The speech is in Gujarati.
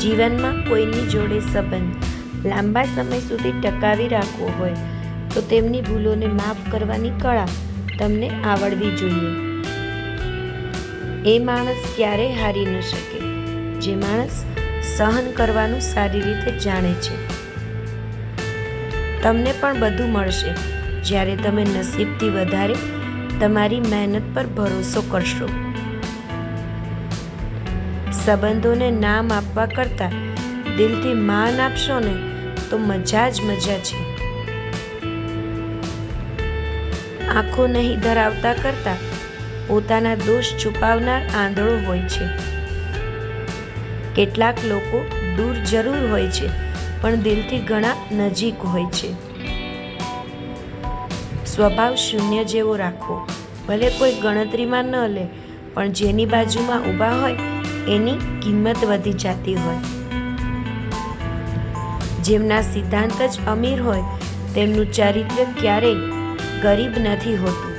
જીવનમાં કોઈની જોડે સંબંધ લાંબા સમય સુધી ટકાવી રાખવો હોય, તો તેમની ભૂલોને માફ કરવાની કળા તમને આવડવી જોઈએ. એ માણસ ક્યારેય હારી ન શકે, જે માણસ સહન કરવાનું સારી રીતે જાણે છે. તમને પણ બધું મળશે, જ્યારે તમે નસીબથી વધારે તમારી મહેનત પર ભરોસો કરશો. સંબંધોને નામ આપવા કરતાં દિલથી માન આપશો ને તો મજા જ મજા છે. આંખો નહીં ધરાવતા કરતાં પોતાના દોષ છુપાવનાર આંધળો હોય છે. કેટલાક લોકો દૂર જરૂર હોય છે, પણ દિલથી ઘણા નજીક હોય છે. સ્વભાવ શૂન્ય જેવો રાખવો, ભલે કોઈ ગણતરીમાં ન લે, પણ જેની બાજુમાં ઊભા હોય એની કિંમત વધી જતી હોય. જેમના સિદ્ધાંત જ અમીર હોય, તેમનું ચારિત્ર્ય ક્યારેય ગરીબ નથી હોતું.